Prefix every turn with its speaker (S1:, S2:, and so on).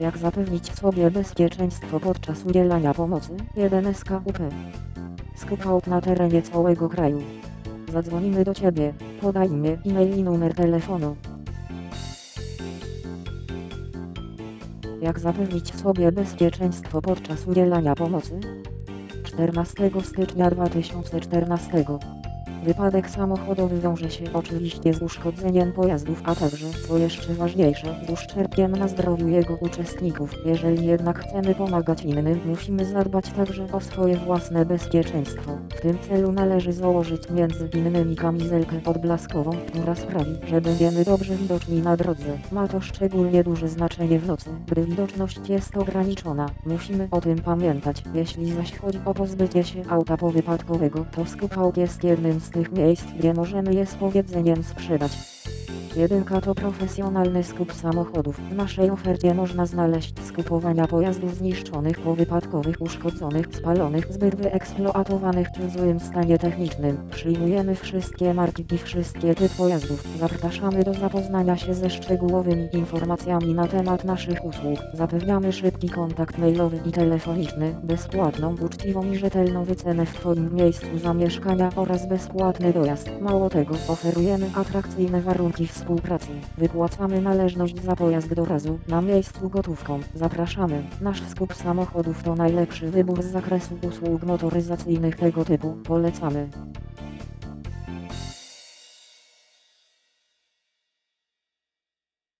S1: Jak zapewnić sobie bezpieczeństwo podczas udzielania pomocy? 1 SKUP. Skup na terenie całego kraju. Zadzwonimy do Ciebie. Podaj imię, e-mail i numer telefonu. Jak zapewnić sobie bezpieczeństwo podczas udzielania pomocy? 14 stycznia 2014 Wypadek samochodowy wiąże się oczywiście z uszkodzeniem pojazdów, a także, co jeszcze ważniejsze, z uszczerbkiem na zdrowiu jego uczestników. Jeżeli jednak chcemy pomagać innym, musimy zadbać także o swoje własne bezpieczeństwo. W tym celu należy założyć między innymi kamizelkę odblaskową, która sprawi, że będziemy dobrze widoczni na drodze. Ma to szczególnie duże znaczenie w nocy, gdy widoczność jest ograniczona. Musimy o tym pamiętać. Jeśli zaś chodzi o pozbycie się auta powypadkowego, to skup aut jest jednym z tych miejsc, gdzie możemy je z powiedzeniem sprzedać. Jedynka to profesjonalny skup samochodów. W naszej ofercie można znaleźć skupowania pojazdów zniszczonych, powypadkowych, uszkodzonych, spalonych, zbyt wyeksploatowanych czy w złym stanie technicznym. Przyjmujemy wszystkie marki i wszystkie typy pojazdów. Zapraszamy do zapoznania się ze szczegółowymi informacjami na temat naszych usług. Zapewniamy szybki kontakt mailowy i telefoniczny, bezpłatną, uczciwą i rzetelną wycenę w Twoim miejscu zamieszkania oraz bezpłatny dojazd. Mało tego, oferujemy atrakcyjne warunki współpracy. Wypłacamy należność za pojazd do razu, na miejscu gotówką. Zapraszamy. Nasz skup samochodów to najlepszy wybór z zakresu usług motoryzacyjnych tego typu. Polecamy.